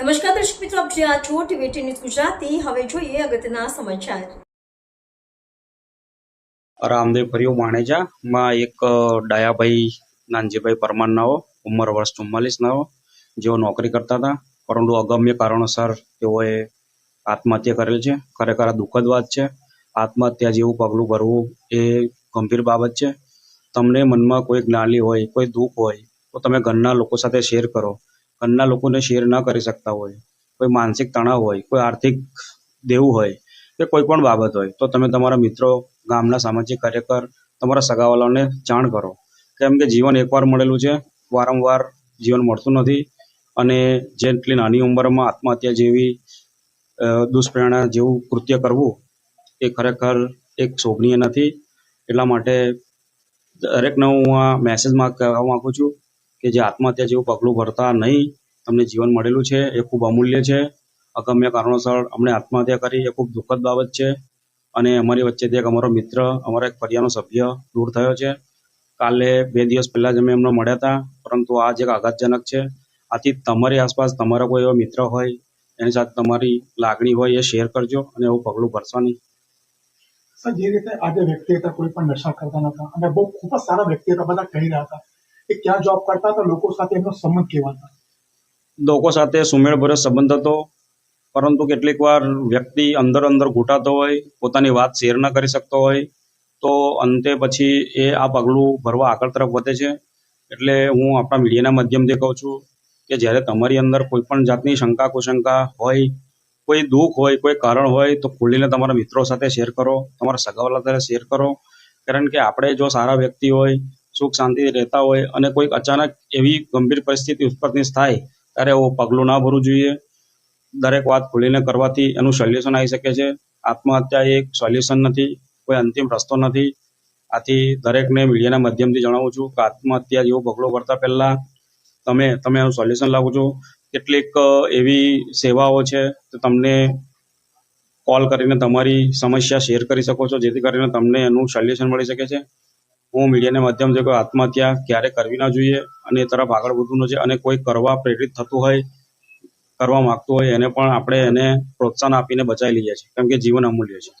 નમસ્કાર દર્શક મિત્રો, આપ જે આ છો ટીવી ન્યૂઝ ગુજરાતી. હવે જોઈએ અગત્યના સમાચાર. રામદેવ ફર્યો માણેજા માં એક ડાયાભાઈ, નાનજીભાઈ પરમારનાઓ, ઉંમર વર્ષ ચુમ્માલીસનાઓ, જેઓ નોકરી કરતા હતા. પરંતુ અગમ્ય કારણોસર તેઓએ આત્મહત્યા કરેલ છે. ખરેખર આ દુઃખદ વાત છે. આત્મહત્યા જેવું પગલું ભરવું એ ગંભીર બાબત છે. તમને મનમાં કોઈ જ્ઞાલી હોય, કોઈ દુઃખ હોય, તો તમે ઘરના લોકો સાથે શેર કરો. ઘરના લોકોને શેર ન કરી શકતા હોય, કોઈ માનસિક તણાવ હોય, કોઈ આર્થિક દેવું હોય, કે કોઈ પણ બાબત હોય, તો તમે તમારા મિત્રો, ગામના સામાજિક કાર્યકર, તમારા સગાવાલાઓને જાણ કરો. કેમ કે જીવન એકવાર મળેલું છે, વારંવાર જીવન મળતું નથી અને જેટલી નાની ઉંમરમાં આત્મહત્યા જેવી દુષ્પ્રેરણા જેવું કૃત્ય કરવું, એ ખરેખર એક શોભનીય નથી. એટલા માટે દરેકને હું આ મેસેજમાં કહેવા માગું છું કે જે આત્મહત્યા જેવું પગલું ભરતા નહીં તમને જીવન મળેલું છે, એ ખૂબ અમૂલ્ય છે. અગમ્ય કારણોસર અમને આત્મહત્યા કરી, એ ખૂબ દુઃખદ બાબત છે. અને અમારી વચ્ચેથી એક અમારો મિત્ર, અમારા એક પરિવારનો સભ્ય દૂર થયો છે. કાલે બે દિવસ પહેલા જ અમે એમને મળ્યા હતા, પરંતુ આ જે આઘાતજનક છે. આથી તમારી આસપાસ તમારો કોઈ એવો મિત્ર હોય, એની સાથે તમારી લાગણી હોય, એ શેર કરજો અને એવું પગલું ભરશો નહીં સર, જે રીતે આજે વ્યક્તિ હતા કોઈ પણ નશા કરતા નતા અને બહુ ખૂબ જ સારા વ્યક્તિ હતા બધા કહી રહ્યા હતા કે ક્યાં જોબ કરતા હતા, લોકો સાથે એમનો સંબંધ કેવા હતા? લોકો સાથે સુમેળભર્યો સંબંધ હતો. પરંતુ કેટલીક વાર વ્યક્તિ અંદર અંદર ઘૂંટાતો હોય, પોતાની વાત શેર ન કરી શકતો હોય, તો અંતે પછી એ આ પગલું ભરવા આગળ તરફ વધે છે. એટલે હું આપણા મીડિયાના માધ્યમથી કહું છું કે જ્યારે તમારી અંદર કોઈ પણ જાતની શંકા કુશંકા હોય, કોઈ દુઃખ હોય, કોઈ કારણ હોય, તો ખુલીને તમારા મિત્રો સાથે શેર કરો, તમારા સગાવાલા સાથે શેર કરો. કારણ કે આપણે જો સારા વ્યક્તિ હોય, સુખ શાંતિથી રહેતા હોય અને કોઈક અચાનક એવી ગંભીર પરિસ્થિતિ ઉત્પન્ન થાય ત્યારે એવું પગલું ના ભરવું જોઈએ. દરેક વાત ખુલીને કરવાથી એનું સોલ્યુશન આવી શકે છે. આત્મહત્યા એક સોલ્યુશન નથી, કોઈ અંતિમ રસ્તો નથી. આથી દરેકને મીડિયાના માધ્યમથી જણાવું છું કે આત્મહત્યા જેવો પગલો ભરતા પહેલા તમે તમે એનું સોલ્યુશન લાવો છો. કેટલીક એવી સેવાઓ છે તો તમને કોલ કરીને તમારી સમસ્યા શેર કરી શકો છો, જેથી કરીને તમને એનું સોલ્યુશન મળી શકે છે. હું મીડિયાના માધ્યમથી કોઈ આત્મહત્યા ક્યારે કરવી ના જોઈએ અને એ તરફ આગળ વધવું જોઈએ અને કોઈ કરવા પ્રેરિત થતું હોય, કરવા માંગતું હોય, એને પણ આપણે એને પ્રોત્સાહન આપીને બચાવી લઈએ છીએ. કેમ કે જીવન અમૂલ્ય છે.